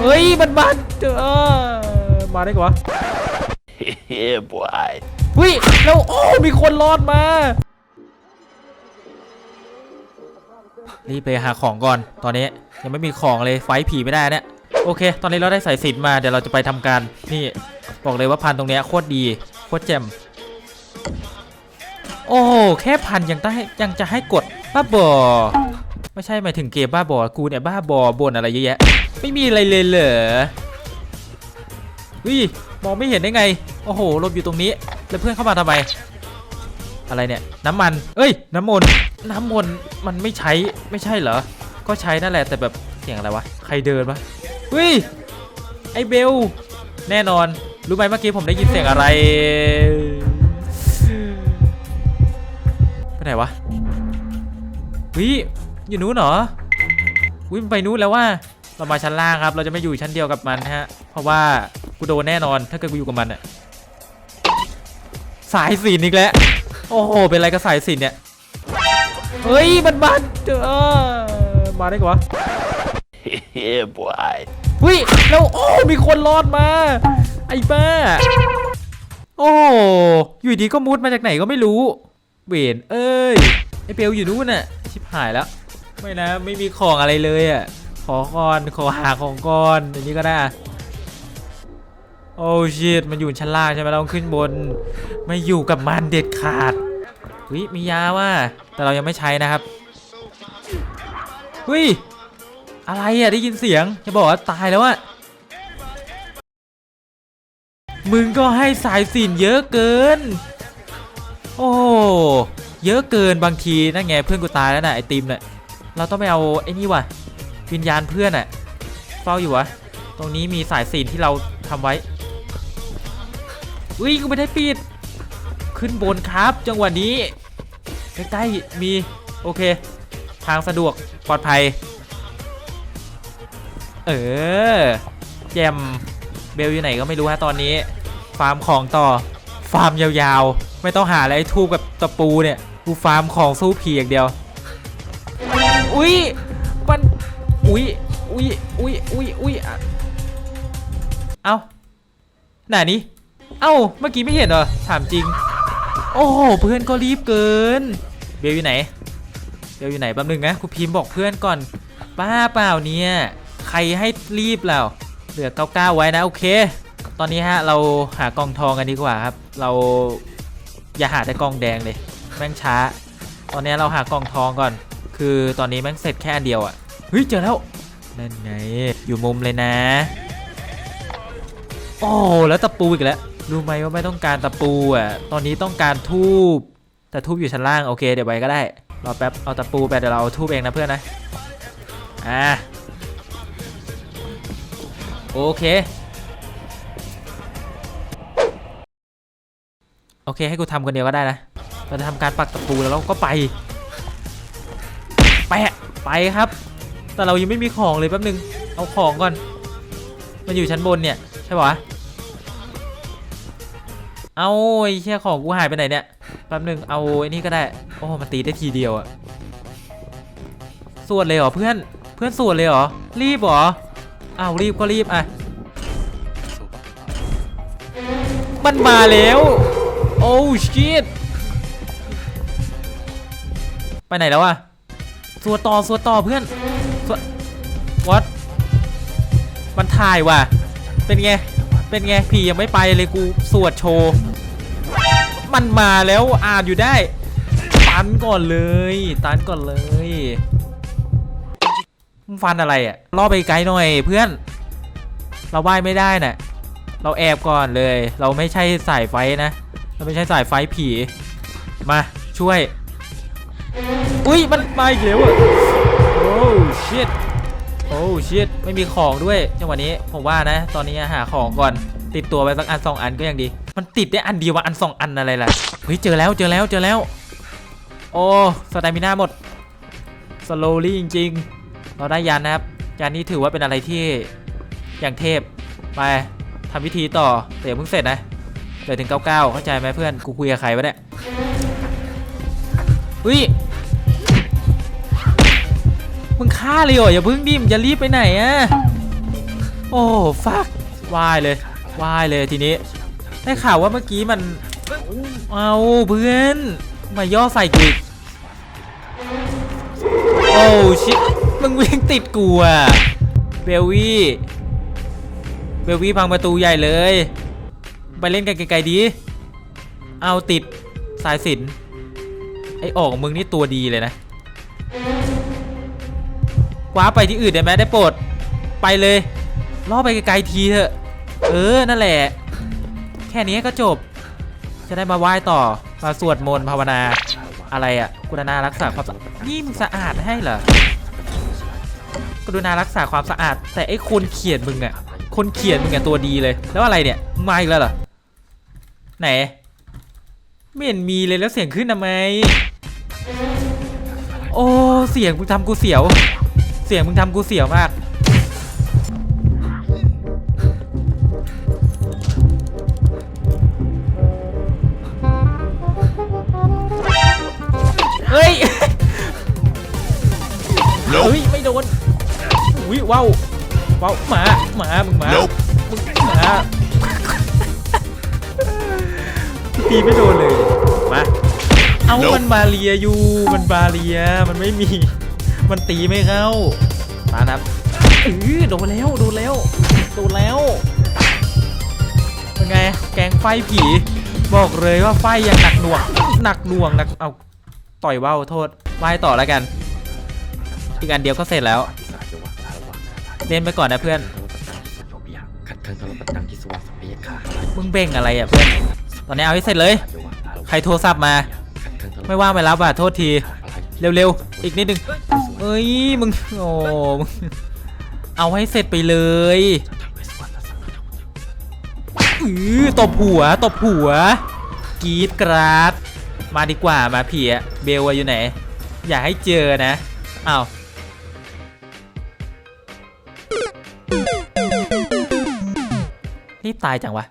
เฮ้ยมันมาเออมาได้กว่า yeah, boy. เฮ้ยแล้วโอ้ มีคนรอดมา รีบไปหาของก่อน ตอนนี้ยังไม่มีของเลยไฟท์ผีไม่ได้เนี่ยโอเค ตอนนี้เราได้สายสิญจนมาเดี๋ยวเราจะไปทำการนี่บอกเลยว่าพันตรงเนี้ยโคตรดีโคตรแจ่มโอ้โหแค่พันยังได้ยังจะให้กดบ้าบอ ไม่ใช่หมายถึงเกมบ้าบอกูเนี่ยบ้าบอบนอะไรเยอะแยะ ไม่มีอะไรเลยเหรอวิมองไม่เห็นได้ไง โอ้โหลบอยู่ตรงนี้ แล้วเพื่อนเข้ามาทำไม อะไรเนี่ย น้ำมัน เอ้ย น้ำมนน้ำมนมันไม่ใช้ไม่ใช่เหรอ ก็ใช้นั่นแหละแต่แบบเสียงอะไรวะ ใครเดินวะเฮ้ยไอเบล แน่นอน รู้ไหมเมื่อกี้ผมได้ยินเสียงอะไรไปไหนวะวิ อยู่นู้นเหรอวิมันไปนู้นแล้วว่าเรามาชั้นล่างครับ เราจะไม่อยู่ชั้นเดียวกับมันฮะ เพราะว่ากูโดนแน่นอนถ้าเกิดกูอยู่กับมันอะสายสินอีกแล้ว โอ้โห เป็นอะไรกับสายสินเนี่ย เฮ้ย มันมาเออมาได้กว่า yeah, boy. เฮ้ยแล้วโอ้ มีคนรอดมา ไอ้บ้า โอ้ อยู่ดีก็มุดมาจากไหนก็ไม่รู้ เวนเอ้ย ไอ้เปลอยู่นู่นน่ะ ชิบหายแล้ว ไม่นะไม่มีของอะไรเลยอะขอก่อนขอหาของก่อนอย่างนี้ก็ได้โอ้ชิตมันอยู่ชั้นล่างใช่ไหมเราต้องขึ้นบน ไม่อยู่กับมันเด็ดขาดเฮ้ยมียาว่ะแต่เรายังไม่ใช้นะครับเฮ้ยอะไรอะได้ยินเสียงจะบอกว่าตายแล้วอะมึงก็ให้สายสินเยอะเกิน โอ้เยอะเกินบางทีนั่นไงเพื่อนกูตายแล้วนะไอติมเนี่ย เราต้องไปเอาไอ้นี่ว่ะวิญญาณเพื่อนอะเฝ้าอยู่วะตรงนี้มีสายสินที่เราทำไว้อุ้ยกูไม่ได้ปิด ขึ้นบนครับ จังหวะนี้ใกล้ๆมี โอเค ทางสะดวกปลอดภัย เออแจมเบลอยู่ไหนก็ไม่รู้ฮะตอนนี้ ฟาร์มของต่อ ฟาร์มยาวๆ ไม่ต้องหาอะไรทูบกับตะปูเนี่ย กูฟาร์มของสู้ผีอย่างเดียว อุ้ยมันอุ้ยอุ้ยอุ้ยอุ้ยอุ้ยอะเอ้าไหนนี้เอ้าเมื่อกี้ไม่เห็นเหรอถามจริง โอ้โหเพื่อนก็รีบเกิน เบลอยู่ไหนเบลอยู่ไหนแป๊บนึงนะกูพิมพ์บอกเพื่อนก่อนป้าเปล่าเนี่ยใครให้รีบแล้วเหลือเก้าไว้นะโอเค ตอนนี้ฮะเราหากองทองกันดีกว่าครับ เราอย่าหาแต่กองแดงเลยแม่งช้า ตอนนี้เราหากองทองก่อน คือตอนนี้แม่งเสร็จแค่อันเดียวอะ่ะเฮ้ยเจอแล้วนั่นไงอยู่มุมเลยนะ โอ้แล้วตะปูอีกแล้วรู้ไหมว่าไม่ต้องการตะปูอะตอนนี้ต้องการทูบแต่ทูบอยู่ชั้นล่างโอเคเดี๋ยวไปก็ได้รอแป๊บเอาตะปูไปเดี๋ยวเราเอาทูบเองนะเพื่อนนะอ่าโอเคโอเคให้กูทำคนเดียวก็ได้นะเราจะทำการปักตะปูแล้วเราก็ไป แปะไปครับ แต่เรายังไม่มีของเลยแป๊บนึง เอาของก่อน มันอยู่ชั้นบนเนี่ย ใช่ปะเอาไอ้เชี่ยของกูหายไปไหนเนี่ย แป๊บนึง เอาไอ้นี่ก็ได้ โอ้มันตีได้ทีเดียวอะสวดเลยเหรอเพื่อน เพื่อนสวดเลยเหรอ รีบเหรออ้าวรีบก็รีบอะ มันมาแล้ว โอ้ชิตไปไหนแล้วอะ สวดต่อสวดต่อเพื่อนสวดวัดมันถ่ายว่ะ เป็นไง เป็นไงผียังไม่ไปเลยกูสวดโชว์ มันมาแล้วอ่านอยู่ได้ ตันก่อนเลย ตันก่อนเลยฟันอะไรอะล่อไปไกลหน่อยเพื่อน เราว่ายไม่ได้น่ะ เราแอบก่อนเลย เราไม่ใช่สายไฟนะ เราไม่ใช่สายไฟผี มาช่วย อุ้ยมันมาอีกแล้วอะโอ้ชิตโอ้ชิตไม่มีของด้วยจังหวะนี้ผมว่านะ ตอนนี้หาของก่อนติดตัวไปสักอันสองอันก็ยังดี มันติดได้อันเดียวว่าอันสองอันอะไรล่ะเฮ้ยเจอแล้วเจอแล้วเจอแล้ว โอ้สไตมิน่าหมดสโลลี่จริง ๆ เราได้ยันนะครับยันนี้ถือว่าเป็นอะไรที่อย่างเทพไปทำพิธีต่อแต่อย่าเพิ่งเสร็จนะเดี๋ยวถึง 99 เข้าใจไหมเพื่อน กูคุยกับใครวะเนี่ยอุ้ย มึงฆ่าเลยเหรออย่าเพิ่งดิมงจะรีบไปไหนอะโอ้ฟักวายเลยวายเลยทีนี้ได้ข่าวว่าเมื่อกี้มันเอาเพื่อนมาย่อใส่กูโอ้ชิมึงวิ่งติดกูอะเบลวี่เบลวี่พังประตูใหญ่เลย ไปเล่นกันไกลๆดี เอาติดสายสินไอ้ออกมึงนี่ตัวดีเลยนะ คว้าไปที่อื่นได้ไหมได้โปรด ไปเลยล่อไปไกลๆทีเถอะ เออ นั่นแหละ แค่นี้ก็จบ จะได้มาไหว้ต่อ มาสวดมนต์ภาวนา อะไรอะกุณารักษาความสะนี่มึงสะอาดให้เหรอกรุณารักษาความสะอาด แต่ไอ้คนเขียนมึงอะคนเขียนมึงอะตัวดีเลย แล้วอะไรเนี่ยมึงมาอีกแล้วเหรอไหนไม่เห็นมีเลยแล้วเสียงขึ้นทำไม โอ้เสียงมึงทำกูเสียว เสียงมึงทำกูเสียวมาก เฮ้ย เฮ้ย ไม่โดนอุ้ยว้าวว้าวหมาหมามึงหมา Nope มึงหมาตีไม่โดนเลย มา เอา Nope มันบาเลียอยู่ มันบาเลีย มันไม่มี มันตีไม่เข้ามานับเออโดนแล้วโดนแล้วโดนแล้วเป็นไงแกงไฟผี บอกเลยว่าไฟยังหนักหน่วงหนักหน่วงหนักเอาต่อยว่าวโทษว่ายต่อแล้วกันอีกอันเดียวก็เสร็จแล้วเล่นไปก่อนนะเพื่อนขัดขังทรปตังกิสวาสเปียขามึงเบ่งอะไรอะเพื่อนตอนนี้เอาให้เสร็จเลย ใครโทรศัพท์มาขัดขังทรไม่ว่างไปรับอะโทษทีอะไร เร็วๆ อีกนิดนึงเอ้ยมึงโอ้เอาให้เสร็จไปเลยอือตบหัวตบหัวกรีดกราดมาดีกว่ามาผีอะเบลอะอยู่ไหน อย่าให้เจอนะอ้าวรีบตายจังวะ